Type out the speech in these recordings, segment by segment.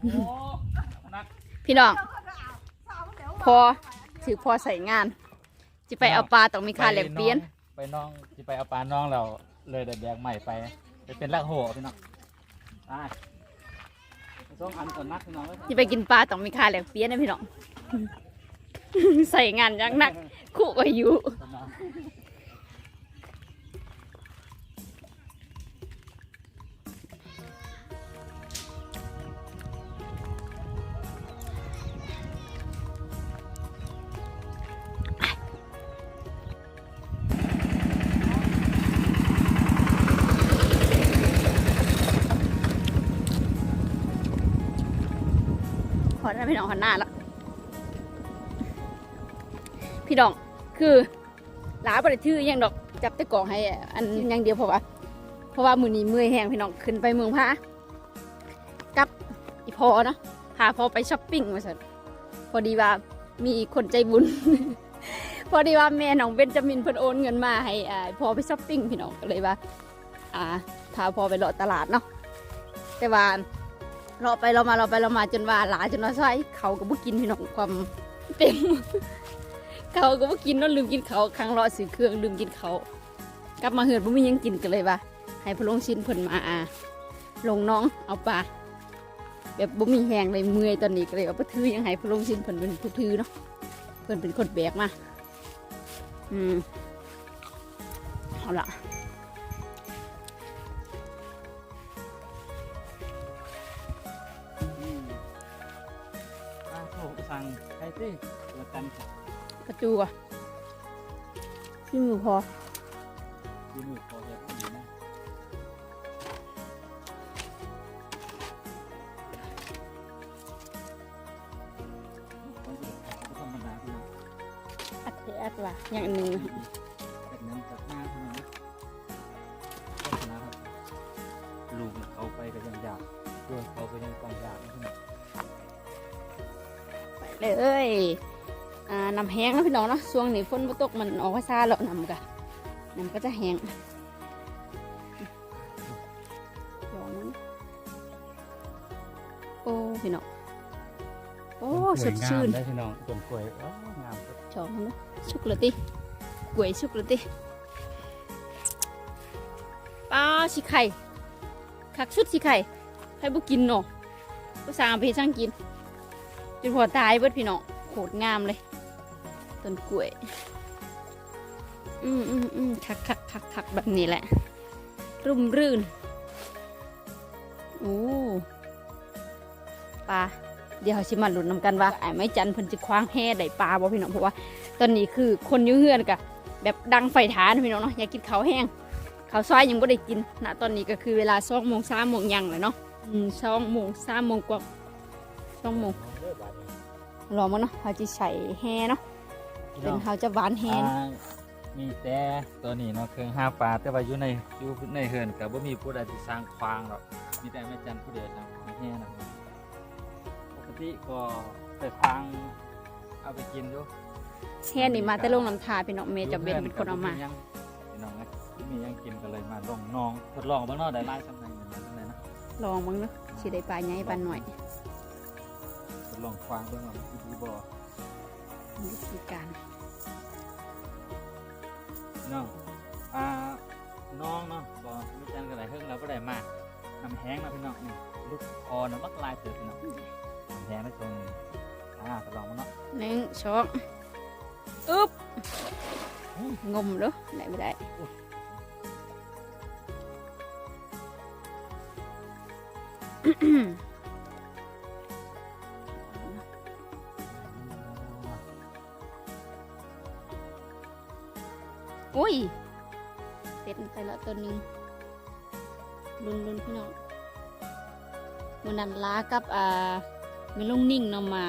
โอ้นักพี่น้อง พอถือพอใส่งานจะไปเอาปลาต้องมีค่าแลกเปลี่ยน ไปน้องที่ไปเอาปลาน้องเราเลยได้แบกใหม่ไปไปเป็นลักโหพี่น้องได้ต้องอันก่อนนักพี่น้องเว้ยจะไปกินปลาต้องมีค่าแลกเปลี่ยนนะพี่น้อง ใส่งานอยังหนัก คู่อายุ พี่น้อง พี่น้องหันหน้าแล้วพี่น้องคือหลาบริทื่อหยังดอกจับแตะกล่องให้ อันอยังเดียวเพราะว่าเพราะว่ามือนี้มือแห้งพี่น้องขึ้นไปเมืองพระกับอีพอเนาะพาพอไปช้อปปิ้งมาสันพอดีว่ามีคนใจบุญ พอดีว่าแม่น้องเบนจามินเพิ่นโอนเงินมาให้อ่าพอไปช้อปปิ้งพี่น้องก็เลยว่า อ่าพาพอไปเลาะตลาดเนาะแต่ว่า เราไปเรามาเราไปเรามาจนว่าหลาจนว่าใช่เขาก็บ่กินพี่น้องความเต็มเขาก็บ่กินเนาะลืมกินเขาครั้งรอซื้อเครื่องลืมกินเขากลับมาเหือดบ่มียังกินกันเลยว่าให้พะลงชิ้นเพิ่นมาอ่าลงน้องเอาปลาแบบบ่มีแหงเลยเมื่อยตอนนี้ก็เลยเอาไปถือยังให้พะลงชิ้นเพิ่นเป็นผู้ถือเนาะเพิ่นเป็นคนแบกมาอืมเอาละาโถสั่งใครสิตัวกันกระจูอะพี่มือพอยืนมือพอเฮ็ดดีนะธรรมดาพี่น้องอัดเทอัดว่ะอย่างอันหนึง เลยอ่าน้ำแห้งนะพี่น้องเนาะช่วงนี้ฝนบ่ตกมันออกว่าซาแล้วน้ำกะน้ำก็จะแห้งลองมันโอ้พี่น้องโอ้สดชื่นได้พี่น้องต้นกล้วยอ้าวงามครับชอบมันเนอะชุกเลยติกล้วยชุกเลยติปลาสิไข่คักชุดสิไข่ใครบ่กินเนาะก็สร้างไปเฮ็ดช่างกินจ นพอตายเบิดพี่น้องโคตรงามเลยต้นกล้วย อืมอืมอืมคักคักคักคักแบบนี้แหละ รุ่มรื่นโอ้ปลาเดี๋ยวเราชิมาลุ้นนำกันว่าไอ้ไม้จันเพิ่นจะคว้างแห่ได้ปลาบ่พี่น้องเพราะว่า ตอนนี้คือคนยุ่งเฮือนกะแบบดังไฟฐานพี่น้องเนาะอยากกินข้าวแห้งข้าวซอยยังไม่ได้กินณตอนนี้ก็คือเวลาสองโมงสามโมงยังเลยเนาะอืมสองโมงสามโมงกว่าสองโมง รอมาเนาะเขาจะใส่แห่เนาะพี่เป็น้นองเขาจะหวานแห่เนาะอ่ามีแต่ตัวนี้เนาะเครื่องห้าปลาแต่ว่าอยู่ในอยู่ในเฮือนกับว่ามีผู้ใดที่สร้างควางหรอกมีแต่แม่จันผู้เดียวสร้างควางแห่นะปกติก็ไปควางเอาไปกินดูแห่นี่มาแต่ลงน้ำทาพี่น้องเมย์จะเป็นเป็นคนเอามายังพี่น้องนะมียังกินกันเลยมาลองน้องทดลองเบ้างเนาะได้ไล่สำนักหนึ่งมาสำนักนะลองมั้งเนาะสิได้ปลาใหญ่ปลาหน่อยทด ลองควางเบ้างว่ามันดีบ่วิธีการพี่น้องอ่าน้องเนาะก็แม่จันก็ได้เฮิ่งแล้วก็ได้มาน้ำแห้งนะพี่น้องนี่ลูกคอนะมักลายเสือพี่น้องน้ำแห้งนะตรงนี้อ่าทดลองมาเนาะหนึ่งสองอึ๊บงมเด้อได้ไม่ได้ อุ้ยเป็ดไปแล้วตัวหนึงลุนลุนพี่น้องมันนันล้ากับอ่าไม่ลงนิ่งเนาะมา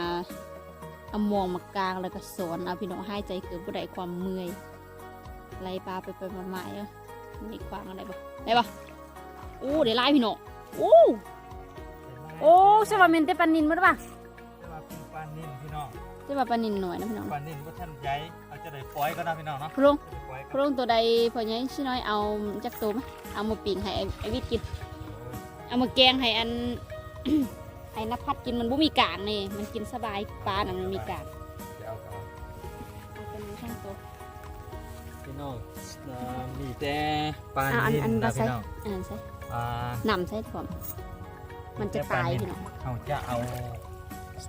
เอามองมากลางแล้วก็สอนเอาพี่น้องให้ใจเกิดผู้ใดความเมื่อยไล่ปลาไปไปมาๆเนาะนี่ควางอะไรบ่ได้ปะโอ้เดี๋ยวไล่พี่น้องโอ้โอ้สวัสดีเตปลานินมั้ยปะจะมาเป็นปลานิ่นพี่น้องจะว่าปลานินหน่อยนะพี่น้องปลานิ่นว่าท่านใหญ่เอาจะได้ปล่อยก็ได้พี่น้องเนาะพรุ่ง จะได้ปล่อยพก็รุ่งตัวใดพอยังชิน้อยเอาจักตัวไหมเอามาปิ่งให้ไอ้ไอ้วิทย์กิน เอามาแกงให้อันไอ้นภัดกินมันบ่มีกางนี่มันกินสบายปลาน่ะมันมีกางเดี๋ยวเอาเอาเป็นช่างตัวพี่น้องเอ่อมีแต่ปลาอะอันนินอันนะเราใส่พี่น้องอ่านใส่อ่านำใส่ถ่วมมันจะตายพี่น้องเขาจะเอา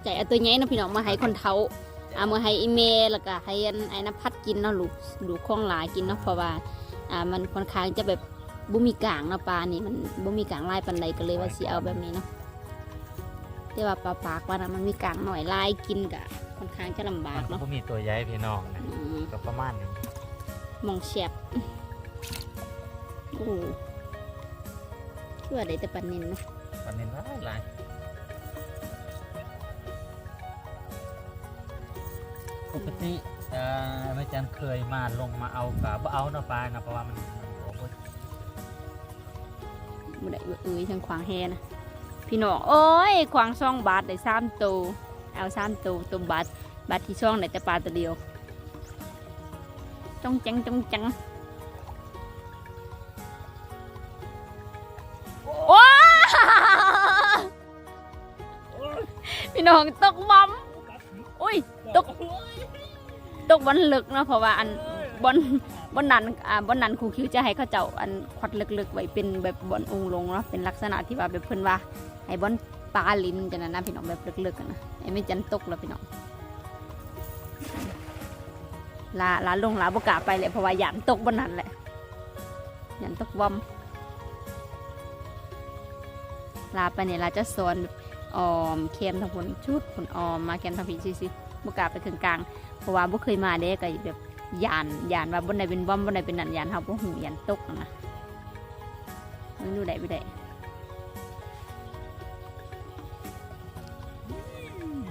แต่เอาตัวใหญ่นะพี่น้องมาให้คนเฒ่า เอามาให้อีเมลแล้วก็ให้อันไอ้นภัดกินเนาะลูกลูกของหลายกินเนาะเพราะว่าอ่ามันค่อนข้างจะแบบบ่มีกางเนาะปลานี่มันบ่มีกางลายปานใดก็เลยว่าสิเอาแบบนี้เนาะแต่ว่าปลาปากว่านะมันมีกางหน่อยลายกินก็ค่อนข้างจะลำบามักนเนาะก็มีตัวใหญ่พี่น้องนะอืมก็ประมาณนี้มองแฉบโอ้โหชั่วได้แต่ปันนินเนาะปลานินหลายหลาย กติเอ่อแม่จันเคยมาลงมาเอากับบ่เอาเนาะปลานะเพราะว่ามันมันโอ้โหบ่ได้เอ้ยทางขวางแฮนะพี่น้องโอ้ยขวางซ่องบาทได้สามตัวเอาสามตัวตัวบาทบาทที่ช่องได้แต่ปลาตัวเดียวจ้องจังจ้องจังโอ้พี่น้องตกบอมอุ้ย ตกตกบอลลึกเนาะเพราะว่าอันบอลบอลนั้นอ่าบอลนั้นครูคิวจะให้เขาเจ้าอันควัดลึกๆไว้เป็นแบบบอลองลงเนาะเป็นลักษณะที่ว่าแบบเพิ่นว่าให้บอลปลาลิ้นจังนั้นนะพี่น้องแบบลึกๆนะไอ้ไม่จันตกแล้วพี่น้องลาลาลงลาบกาไปเลยเพราะว่าหยันตกบนนั้นแหละหยันตกบอมลาไปเนี่ยลาจะสอนแบบออมเค็มทางผลชุดผลออมมาเค็มทางผีซิๆ บกล้าไปถึงกลาง เพราะว่าบ่เคยมาเด้ก็แบบยานยานว่าบนใดเป็นบอมบนใดเป็นนันยานเฮาบ่หูยานตกอะนะมันดูได้บ่ได้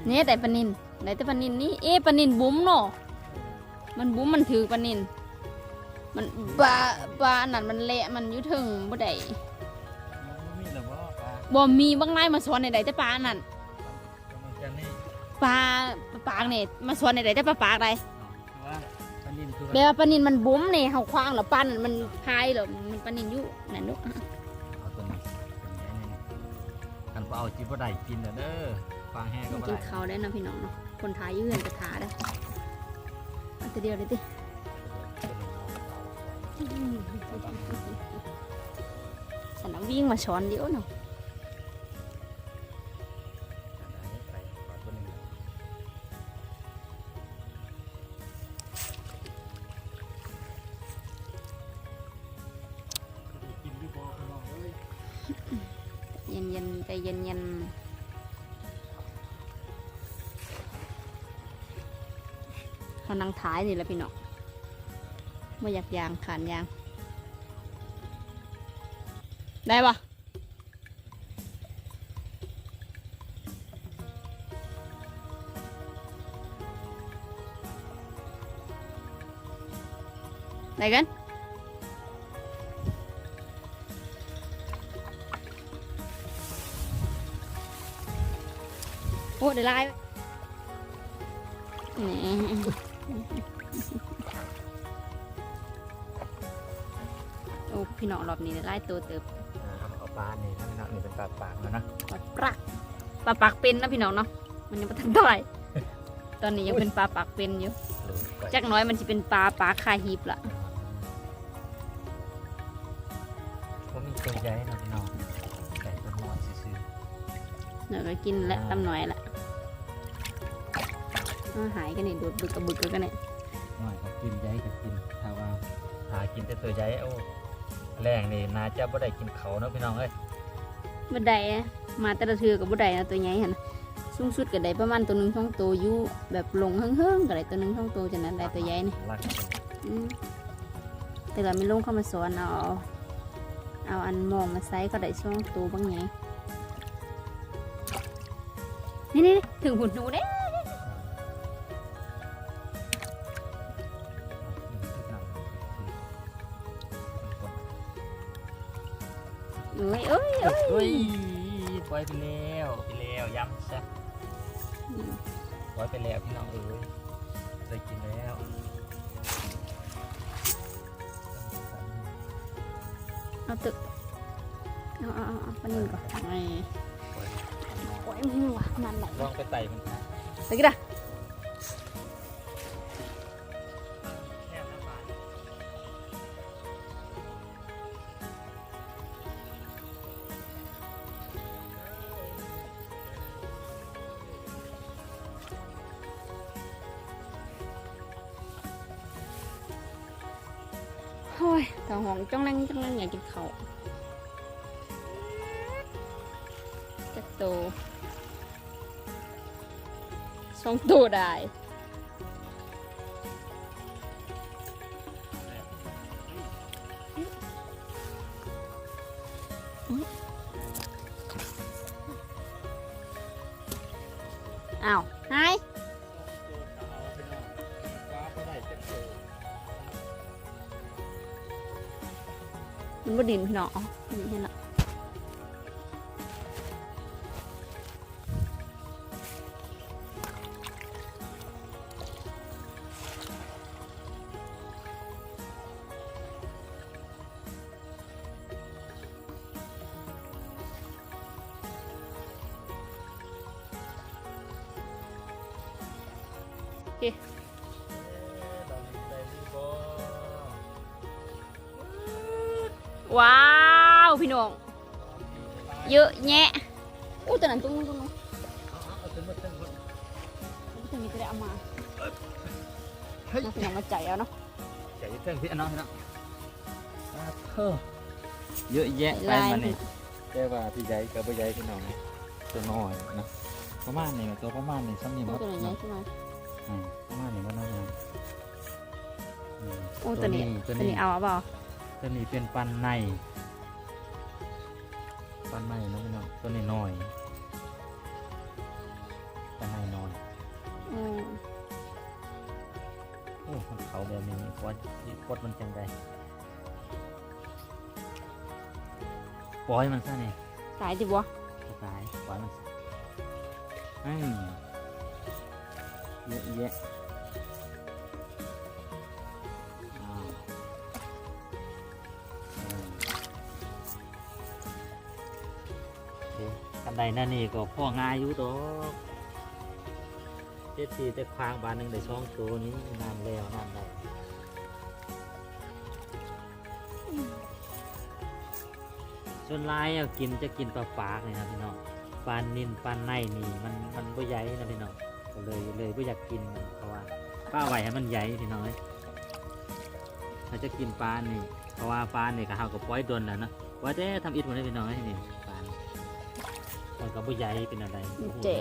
เนี่ยแต่ปนินได้แต่ปนินนี่เอ๊ปนินบุ้มเนาะมันบุ้มมันถือปนินมันปลาปลาอันนั้นมันเละมันยู่ถึงบ่ได้มีหรือว่าปลาบ่มีบางนายมาสอนในใดแต่ปลาอันนั้นปลา ปลาปากนี่มาสอนในใดแต่ปลาปากใดคือว่าปลานินคือเดี๋ยวปลานินมันบุ้มเนี่ยเขาคว้างแล้วปลานั่นมันพายแล้วมันปลานินอยู่นั่นลูกเอาตัวนี้เป็นไงนี่กันบ่เอาจิบ่ได้กินเด้อเด้อฟังแห้งก็บ่กินได้ข้าวได้นะพี่น้องเนาะคนทายยืนกระทาได้เอาตัวเดียวเลยดิสนามวิ่งมาช้อนเดียวเนาะ ย็นเย็นๆใจเย็นเย็นๆเขานั่งท้ายนี่แหละพี่น้องไม่อยากยางขานยาง ได้ปะได้กัน เดี๋ยวไล่นี่โอ้พี่น้องรอบนี้ได้ไล่ตัวเติบเอาเอาปลานี่นะพี่น้องนี่เป็นปลาปากแล้วนะปลาปักปลาปักเป็นนะพี่น้องเนาะมันยังไม่ทันได้ตอนนี้ยังเป็นปลาปักเป็นอยู่จักหน้อยมันจะเป็นปลาปลาคาหีบละก็มีตัวใหญ่นะพี่น้องไก่ตัวน้อยซื่อเดี๋ยวก็กินและตำหน่อยละ เอาหายกันนี่โดดบึกกับบึกกันเนี่ยๆน้อยก็กินใหญ่ก็กินถ้าว่าหากินแต่ตัวใหญ่โอ้แรงนี่น่าจะบ่ได้กินเขาเนาะพี่น้องเอ้ยบ่ได้อะมาแต่ละเทือกับบ่ได้นะตัวใหญ่หันสูงสุดก็ได้ประมาณตัวหนึ่งสองตัวอยู่แบบลงเฮิงๆก็ได้ตัวหนึ่งสองตัวจากนั้นได้ตัวใหญ่นี่รักอืมแต่ก็ไม่ลงเข้ามาสอนเอาเอาอันมองมาไซส์ก็ได้ช่วงตัวบางไงนี่นี่ๆถึงหุ่นหนูเด้ เอ้ยเอ้ยเฮ้ยปล่อยไปแล้วไปแล้วย้ำซะปล่อยไปแล้วพี่น้องเอ้ยได้กินแล้วเอาตึกเอาเอาเอาเอาปลานินก่อนไอ้ปล่อยอยมึงว่ะนั่นแหละลองไปไต่มันนะไปกัน องจ้องแรงจ้องแรงอยากกินเขาวจะโตสองตัวได้ ดินพี่น้อง ว้าว พี่น้อง เยอะแยะอู้แต่นั้นตรงนู้นตรงนู้นตรงนี้ก็ได้เอามาเฮ้ยน้องพี่น้องมาใจเอาเนาะใหญ่เพิ่งพี่น้องพี่น้องอ่าเธอเยอะแยะไปมันนี่แต่ว่าพี่ใหญ่กับพี่ใหญ่พี่น้องนี่ตัวน้อยเนาะประมาณนี้ตัวประมาณนี้ซ้ำนี่หมโอ้ดตัวไหนใหญ่เนาะใช่ไหมอืมประมาณนี้มันน่าจะอืมโอ้ตัวนี้ตัวตัวนี้นี้เอาเอาเปล่า ตัวนี้เป็นปันในปันในนะพี่น้องตัวนี้น้อยปันในน้อยอืมโอ้มันเขาแบบนี้กดกดมันจังไดปล่อยมันซะนี่ตายดิบ่ตายปล่อยมันซะอืมเยอะแยะ กันใดนั่นนี่ก็พ่อง่ายอยู่ดอกเจ็ดสี่แต่ควางบานหนึ่งได้ช่องตัวนี้นานแล้วนานได้ส่วนลายอะกินจะกินปลาปากเลยนะพี่น้องปลานินปลาในนี่มันมันบ่ใหญ่นะพี่น้องก็เลยเลยบ่อยากกินมันเพราะว่าป้าไหวให้มันใหญ่พี่น้องเอ้ยถ้าจะกินปลานี่เพราะว่าปลานี่ก็เฮาก็ปล่อยดนแล้วนะว่าแต่ทำอิฐหมดเลยพี่น้องเอ้ยนี่นี่ มันก็บ่ใหญ่เป็นอะไรบ่รู้เจ๊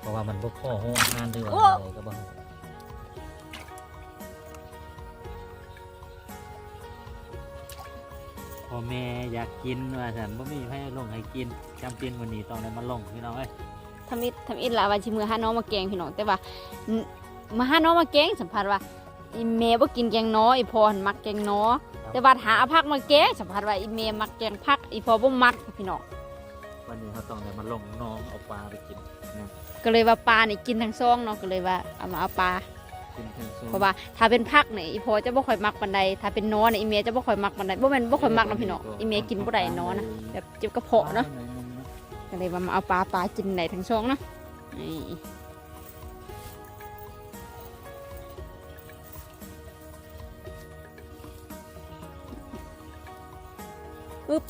เพราะว่ามันบ่ข้อห้องงานด้วยว่าโอ้อะไรก็บ่รู้พ่อแม่อยากกินว่าฉันบ่มีให้ลงให้กินจำเป็นวันนี้ต้องได้มาลงพี่น้องเอ้ยทำอิดทำอิดละว่าชิมือหาน้องมาแกงพี่น้องแต่ว่าอืมมาหาน้องมาแกงสัมผัสว่าอีเมย์บ่กินแกงน้ออีพอหันมักแกงน้อแต่ว่าหาเอาผักมาแกงสัมผัสว่าอีเมย์มักแกงผักอีพอบ่มักพี่น้อง วันนี้เขาต้องได้มาลงน้องเอาปลาไปกินนะก็เลยว่าปลานี่กินทั้งซองเนาะก็เลยว่าเอามาเอาปลากินเพิ่มซุปเพราะว่าถ้าเป็นผักนี่อีพอจะบ่ค่อยมักปานใดถ้าเป็นน้อนี่อีเมย์จะบ่ค่อยมักปานใดบ่แม่นบ่ค่อยมักนะพี่น้องอีเมย์กินบ่ได้น้อนะแบบเจ็บกระเพาะเนาะหอยๆนะก็เลยว่ามาเอาปลาปลากินได้ทั้งซองเนาะนี่ปึ๊บ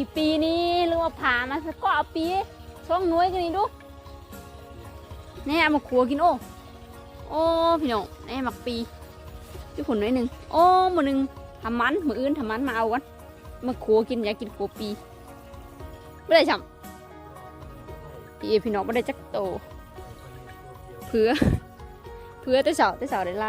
ีปีนี้หรือว่าผ่ามาสักก็เอาปีช่องน้อยกันนี่ดูเนี่ยมาขัวกินโอ้โอ้พี่น้องนี่มักปีพี่ผลน้อยหนึ่งโอ้มือหนึ่งทำมันมืออื่นทำมันมาเอากันมาขัวกินอยากกินขัวปีไม่ได้ช่ำพี่พี่น้องไม่ได้จักโตเผื่อเผื่อแต่เสาแต่เสาได้หล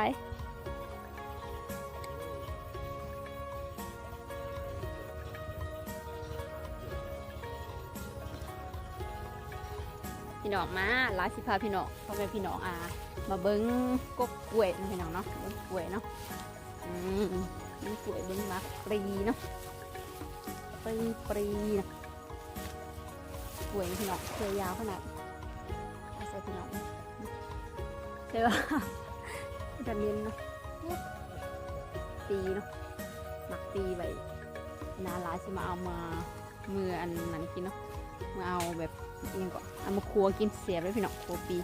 พี่น้องมาหลายสิพาพี่น้องพ่อแม่พี่น้องอ่ามาเบิ้งกบกล้วยพี่น้องเนาะเบิ้งกล้วยเนาะอืมเบิ้งกล้วยเบิ้งมักปรีเนาะปรีปรีเนะกล้วยพี่น้องเคยยาวขนาดเอาใส่พี่น้องใช่ปะจะเนียนเนาะตีเนาะหมักตีไว้นาหลายสิมาเอามามืออันนั้นกินเนาะมาเอาแบบ อิหยังก็เอามาคัวกินเสียบเลยพี่น้องคัวปี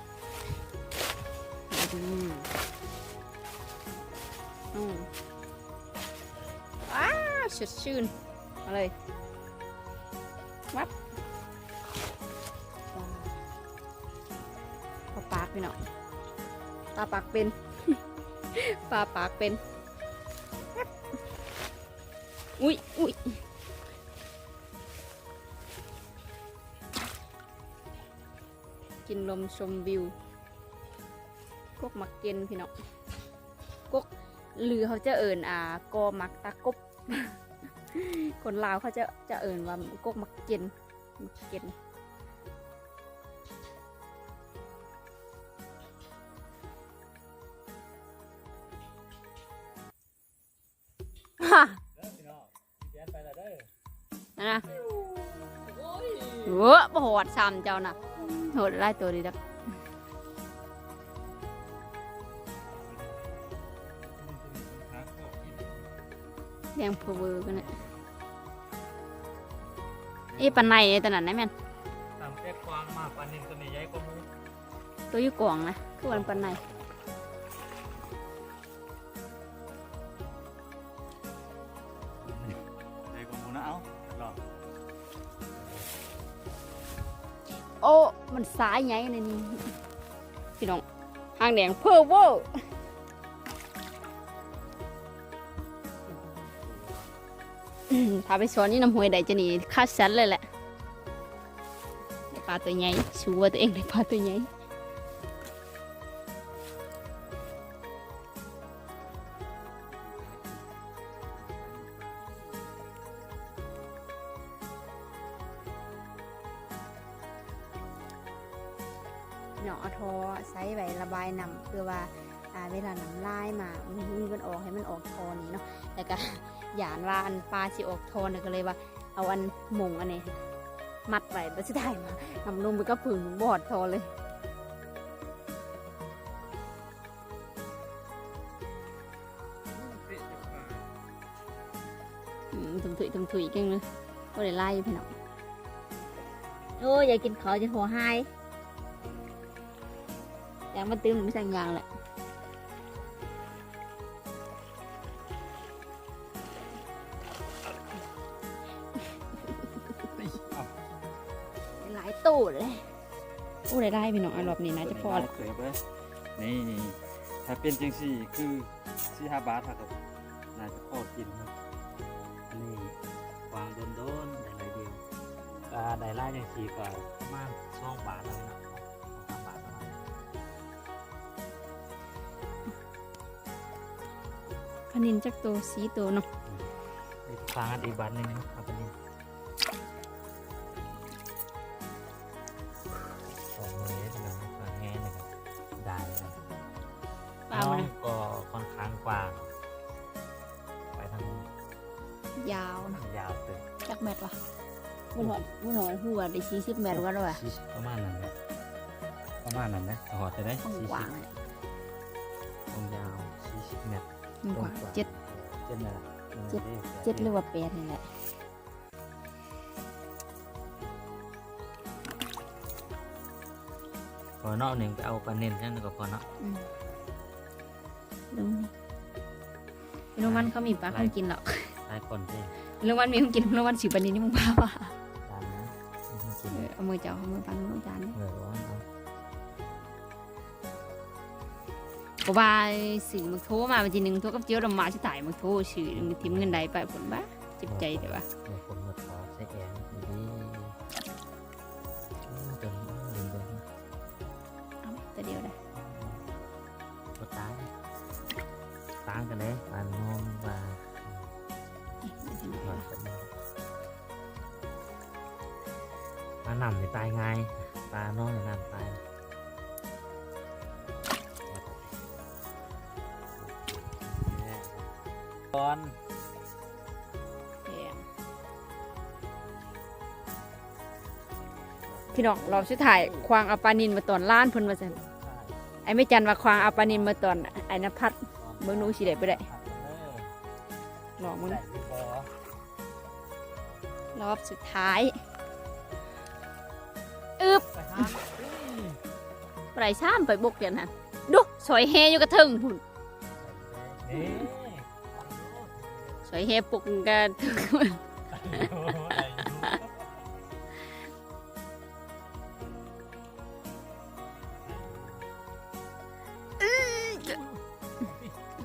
อืมอืมว้าวสดชื่นมาเลยวับว้าปลาปากพี่น้องปลาปากเป็นปลาปากเป็น อุ้ยอุ้ย กินลมชมวิวกกมักเกนพี่น้องกกหรือเขาจะเอิ่นอ่ากอมักตะกบ คนลาวเขาจะจะเอิ่นว่ากกมักเกนมักเกนฮ่าเด้อพี่น้องพี่แจ๊ดไปแล้วเด้อนั่นนะโอ้ยเว้อบ่โหดซ้ำเจ้าน่ะ โหดไล่ตัวดีดักเลี้ยงเพอเวอร์กันเนี่ยเอ้ปันในไอ้ตัวนั้นนะแม่นตามแก้ควางมาปลานินตัวนี้ใหญ่กว่าหมูตัวอยู่กล่องนะคือวันปันใน มันสายไงในนี้พี่น้องหางแดงเพอเวอร์อืมพาไปสอนนี่น้ำหวยใดจะหนีคาชั้นเลยแหละปลาตัวใหญ่ชัวาตัวเองได้ปลาตัวใหญ่ มงอันนี้มัดไว้แล้วสิได้มาทำนมไปก็ผึ่งบอดทอเลยอืมถุมถุยถุมถุยเก่งเลยก็เลยไล่อยู่พี่น้องโอ้ยอยากกินข้าวจะหัวหายอยากมาตื้มไม่สั่งยางแหละ ได้ได้พี่น้องอรอบนี้นะจะพอแล้วเกิดไปนี่ถ้าเป็นจังสี่คือสี่ห้าบาทถ้ากับน่าจะพอกินนะอันนี้วางโดนโดนๆได้ไรเดียวก็ได้ไล่จังสี่ก็ประมาณสองบาทแล้วนะสองบาทประมาณขนินจักตัวสีตัวเนาะฟังอีกบาทหนึงนะครับ น้องนะก็ค่อนข้างกว้าง ไปทางยาวนะยาวตึงจักแมตรวะมันหอดมันหอดหัวได้สี่สิบเมตรกันวะสี่สิบประมาณนั้นนะประมาณนั้นนะหอดจะได้ต้องสี่กสิว้างบเลยตรงยาวสี่สิบเมตรมันกว้างตรงเจ็ดเจ็ดเมตรเจ็ดเจ็ดหรือว่าแปดนี่แหละพอเนาะหนึ่งไปเอาปลาเน้นนั่นก็พอเนาะ อืมดูนี่พี่น้องมันเขามีปลาเขากินหรอกหลายคนที่พี่น้องมันมีเขากินพี่น้องมันสิบันนี้นี่มึงพาป่ะตามนะไม่กินเออเอามือเจ้าเอามือปันมือจานเนี่ยเหลือว่าเอาก็ว่าสื่อมึงโทรมาวันทีหนึ่งโทรกับเจียวดำมาสิถ่ายมึงโทรสื่อมึงทิมเงินใดไปผลบ้าเจ็บใจแต่ว่าเหลือคนหมดพอใช้แกงดี กันเลยปลานนมปลาปลาหนำเนี่ยตายง่ายปลาน้อยเนี่ยน้ำตายตอนพี่น้องเราชุดถ่ายควางเอาปลานินมาตอนล้านเพิ่นมาสั่นไอ้ไม่จันว่าควางเอาปลานินมาตอนไอ้นภัทร เบิ่งหนูสิได้บ่ได้ลองมึงได้ไม่พอรอบสุดท้ายอึบไปห้ามไรซ้ำไปบุกเดี๋ยวนั้นดูสวยแฮอยู่กระเทึงพุ่นนี่สวยแฮปลุกกัน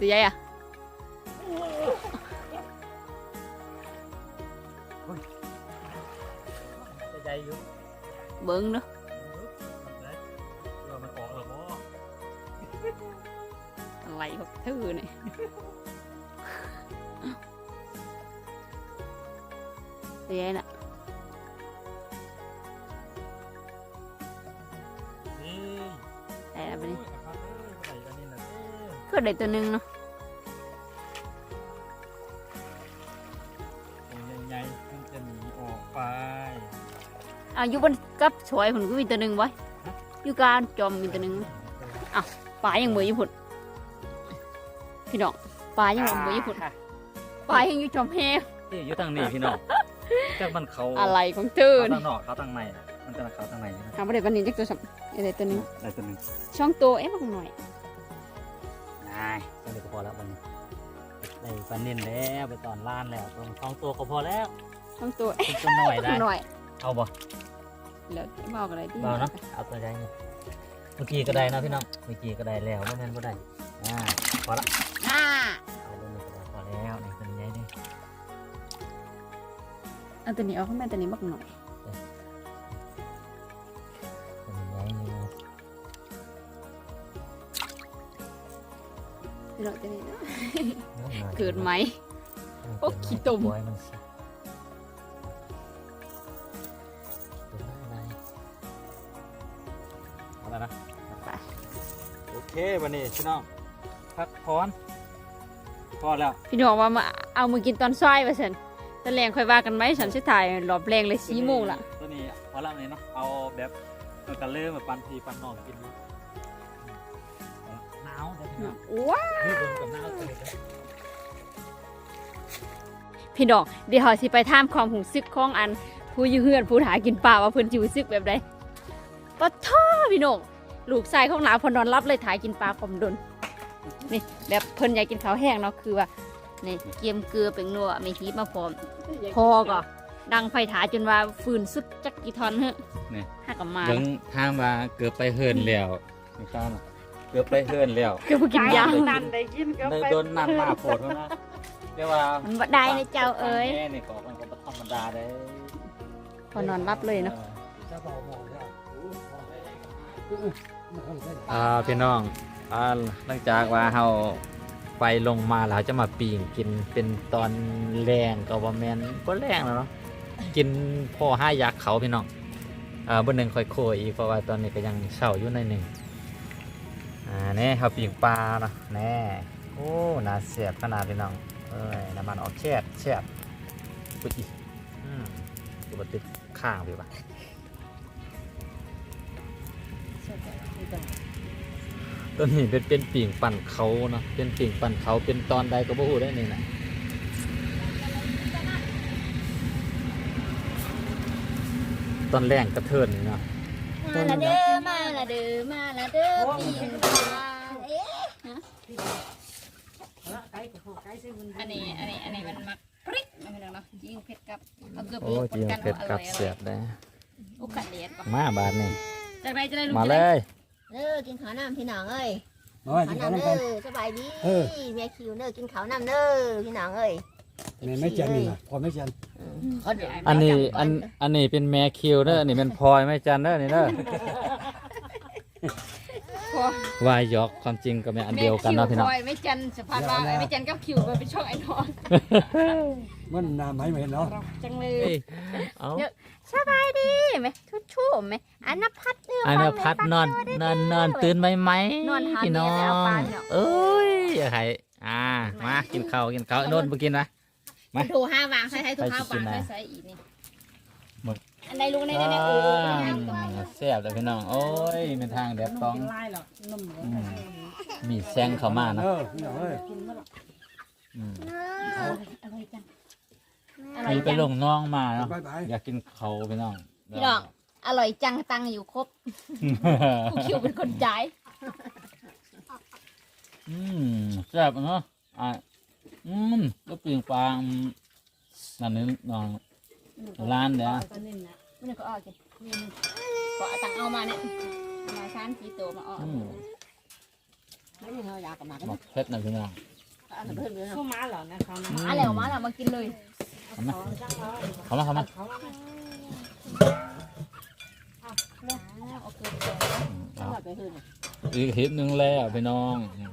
ตัวใหญ่อะจะใจอยู่เบิ้งเนาะเอะอยู่บนกับสวยผมก็มีตัวหนึงไว้อยู่กลารจอมมีตัวหนึงปลายังเหมืออยู่พุ่นพี่น้องปลายังเหมืออยู่พุ่นปลายังอยู่จอมแฮนี่อยู่ทางนี้พี่น้องจากมันเขาอะไรของเธอเขานี่ทางนอกเขาทางในน่ะมันจะเขาทางในนะทำประเดี๋ยววันนี้จะตัวสับอะไรตัวหนึงได้ตัวหนึ่งช่องตัวเอ๊ะมันหน่อยนายตัวนี้ก็พอแล้ววันนี้ได้ปลาเน้นแล้วไปตอนล้านแล้วตรงท้องตัวก็พอแล้วช่องตัวเป็นตัวหน่อยได้หน่อยเอาบ่ แล้วบอกอะไรที่เบาเนาะเอาตัวใหญ่นี่เมื่อกี้ก็ได้นะพี่น้องเมื่อกี้ก็ได้แล้วไม่แม่นบ่ได้อ่าพอละอ่าเอาตัวนี้ก็ได้พอแล้วนี่ตัวใหญ่นี่เอาตัวนี้เอาข้างในตัวนี้บักหน่อยตัวใหญ่นี่พี่น้องตัวนี้นะน้อยหน่อยเกิดไหมโอ้ขี้ตุ่ม เควันนี้พี่น้องพักพรพอแล้วพี่น้องว่ามาเอามือกินตอนซ้ายไปสันตอนแรงค่อยว่ากันไหมฉันจะถ่ายรอบแรงเลยสี่โมงละตัวนี้พอแล้วนี่เนาะเอาแบบเอากันเริ่มมาปันทีปันนองกินเนาะหนาวเดี๋ยวพี่น้องว้านี่เป็นกับหนาวตัวนี้เด้อพี่น้องเดี๋ยวเราสิไปท่ามความหูซึกของอันผู้อยู่เฮือนผู้หากินปลาว่าเพิ่นจิวซึกแบบใดปะท่อพี่น้อง ลูกชายของหลานเพอนนอนรับเลยถ่ายกินปลาความดนนี่แบบเพิ่นอยากกินข้าวแห้งเนาะคือว่านี่เกียมเกลือเป็นนัวมีฮีมาพร้อมพอก็ดังไฟถาจนว่าฟืนสุดจักกี่ทอนเฮ้นี่หักออกมาเบิ่งทางว่าเกือบไปเฮิร์นแล้วไม่ทราบนะเกือบไปเฮิร์นแล้วคือผู้กินยานันได้กินก็ในไปโดนนั่นมาโผล่นะเรียกว่ามันบ่ได้นะเจ้าเอ้ยแม่นี่ก็มันก็บ่ธรรมดาเด้พอนอนรับเลยเนาะ อ่าพี่น้องอ่าหลังจากว่าเฮาไปลงมาแล้วจะมาปีงกินเป็นตอนแรงก็บ่แม่นบ่แรงแล้วเนาะกินพ่อห้ายักษ์เขาพี่น้องอ่าบ่หนึ่งค่อยโคอีกเพราะว่าตอนนี้ก็ยังเช่าอยู่ในหนึ่งอ่าแนี่เฮาปีงปลาเนาะแน่โอ้น่าเสียบขนาดพี่น้องเอ้ยน้ำมันออกแช่แช่ปุ๊ยอืมกูบ่ติดข้างพี่ปะ ตัวนี้เป็นเป็นปิ่งปั่นเขาเนาะเป็นปิ่งปั่นเขาเป็นตอนใดก็บ่ฮู้ได้นี่นะตอนแรงกระเทินนี่เนาะมาละเด้อมาละเด้อมาละเด้อปีนปลาเอ๊ะอันนี้อันนี้อันนี้มันมักพริกม่เป็นเนาะยิงเผ็ดกับเอาเกลือโอ้จีนเผ็ดกับเสียบได้อุกกะเดียนมาบาดนี่ จากไหนจะได้รู้มาจะเลได้ยเด้อกินข้าวน้ำพี่น้องเอ้ยน้อยข้ากิวนข้าวน้ำน้ำเด้กันอสบายดีเออ แม่คิวเด้อกินข้าวน้ำเด้อพี่น้องเอ้ยนี่ไม่จันนี่นะพอไม่จันขอเดี๋ยวอันนี้อันอันนี้เป็นแม่คิวเด้ออันนี้เป็นพลอยไม่จันเด้อนี่เด้อ พอวายหยอกความจริงก็เป็นอันเดียวกันเนาะพี่น้อง แม่คิวพลอยไม่จันสะพานว่าไม่จันกับคิวมันเป็นช่องไอ้นอนมันน้ำให้ไหมเนาะจังเลเอ้ยยเอาสบายดีไหมทุกชั่วไหมอันนพัดเนื้ออันนี้พัดนอนนอนนอนตื่นไหมไหมนอนหาพี่น้อเมียแล้วงเอาปลาพี่น้องเอ้ยอย่าให้อ่ามากินข้าวกินข้าวโนนไปกินนะ มาถูห้าวางใส่ให้ถูห้าวางใส่ใส่อีกนี่ อันใดรู้ในในในโอ้โหแซ่บเลยพี่น้อง โอ้ยเป็นทางเด็ดต้องอืมมีแซงเข้ามานะเออพี่น้องเอ้ยอืมอยมีไปจังลงน้องมาเนาะบายบายอยากกินเขาพี่น้องพี่น้องอร่อยจังตังอยู่ครบกูคิวเป็นคนจ่ายอืมแซ่บเนาะอะอืมก็ปิงปลาอืมนั่นนี่น้อง ร้านเด้อตัวนึงนะมันก็ออกจ้ะนี่ๆก็เอาตังเอามาเนี่ยเอามาชานสีโตมาออกอืมไม่ได้เราอยากกับหมาหมักเผ็ดนะพี่น้องเอาเพื่อนเลยเข้ามาเหรอนะเขานะมาแล้วมาแล้วมากินเลยเข้ามาเข้ามาเข้ามาเขาว่าโอเคอืมเอาไปเพื่อนอีกเห็ดหนึ่งแล้วพี่น้องอืม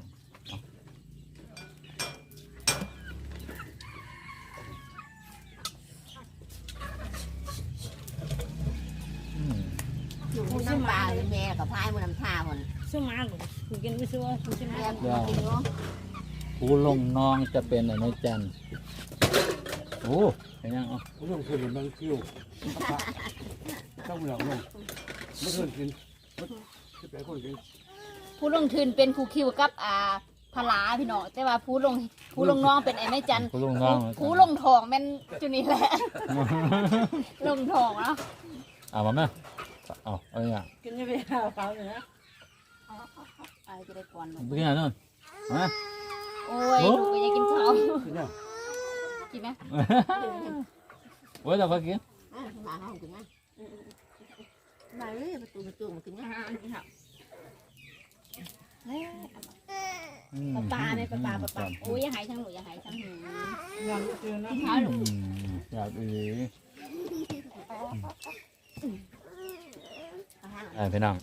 อืม อยู่ที่น้ำปลาแม่กับพายมันน้ำชาคนสู้มาหรอคุณกินไม่สู้คุณใช่ไหมแม่กินเนาะผู้ลงน้องจะเป็นอะไรจันโอ้เห็นยังเอ๋อผมต้องคืนมันคิวต้องเหล่าลงไม่เคยกินไม่ไปคนกินผู้ลงทุนเป็นครูคิวกับอ่าพลาพี่น้องแต่ว่าผู้ลงผู้ลงน้องเป็นไอ้แม่จันผู้ลงน้องผู้ลงทองแม่นจุนี่แหละ ลงทองเนาะเอามาไหม เอาเอาอย่างกินไม่ไปเอาเขาเลยนะไอ้จะได้ก่อนลงไปกินอะไรนู่นมาโอ้ยลูกก็อยากกินข้าวกินเนี่ยกินไหมโอ้ยเราไปกินหมาเขากินนะมาเลยประตูประตูมากินนะอืมปลาปลาเนี่ยปลาปลาปลาปลาโอ้ยอย่าหายช่างหนูอย่าหายช่างหนูลองเจอนะกินข้าวหนูอืมอยากอี ไอ้พี่น้อง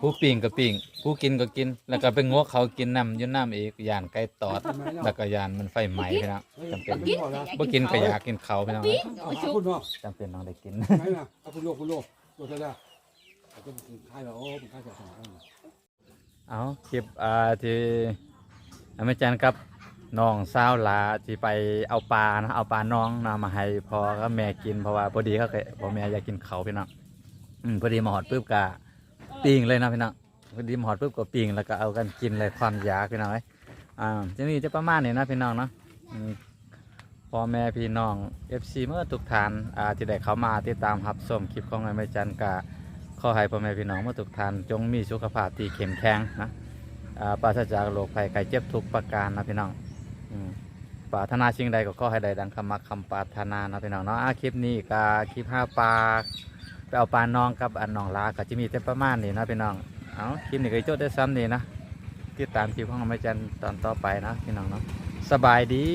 ผู้ปิ่งก็ปิ่งผู้กินก็กิน แล้วก็ไปงวกเขากินน้ำอยืนน้ำอีกยานไก่ตอด แล้วก็ยานมันไฟไหม้พี่น้องจำเป็นพอแล้วบ่กินก็อยากกินเขาพี่น้องโอ้ยชุบคุณเนาะจำเป็นต้องได้กิน ไหนล่ะเอาคุณโลกคุณโลกโลกจะได้ก็กินข้าวแล้วโอ้เป็นข้าวจากสองคนเอาคลิปอ่าที่อเมจันกับน้องสาวหลาที่ไปเอาปลานะเอาปลาน้องนะมาให้พ่อกับแม่กินเพราะว่าพอดีเขาเคยพ่อแม่อยากกินเขาวพี่น้อง อืมพอดีมาหอดปุ๊บกะปิ้งเลยนะพี่น้องพอดีมาหอดปุ๊บก็ปิ้งแล้วก็เอากันกินเลยความอยากพี่น้องเอ้ยอ่าจะมีจะประมาณนี้นะพี่น้องเนาะอืมพ่อแม่พี่น้อง FC เมื่อทุกท่านอ่าที่ได้เข้ามาติดตามรับชมคลิปของอเมจันกะขอให้พ่อแม่พี่น้องเมื่อทุกท่านจงมีสุขภาพที่เข้มแข็งนะอ่าปราศจากโรคภัยไข้เจ็บทุกประการนะพี่น้องอืมปรารถนาสิ่งใดก็ขอให้ได้ดังคำมักคำปรารถนานะพี่น้องเนาะอะคลิปนี้ก็คลิปห้าปลา ไปเอาปลาน้องกับอันน้องลาก็จะมีแต่ประมาณนี้นะพี่น้องเอาคลิปนี้ก็จบได้ซ้ำนี่นะติดตามคลิปของอาจารย์ตอนต่อไปนะพี่น้องเนาะสบายดี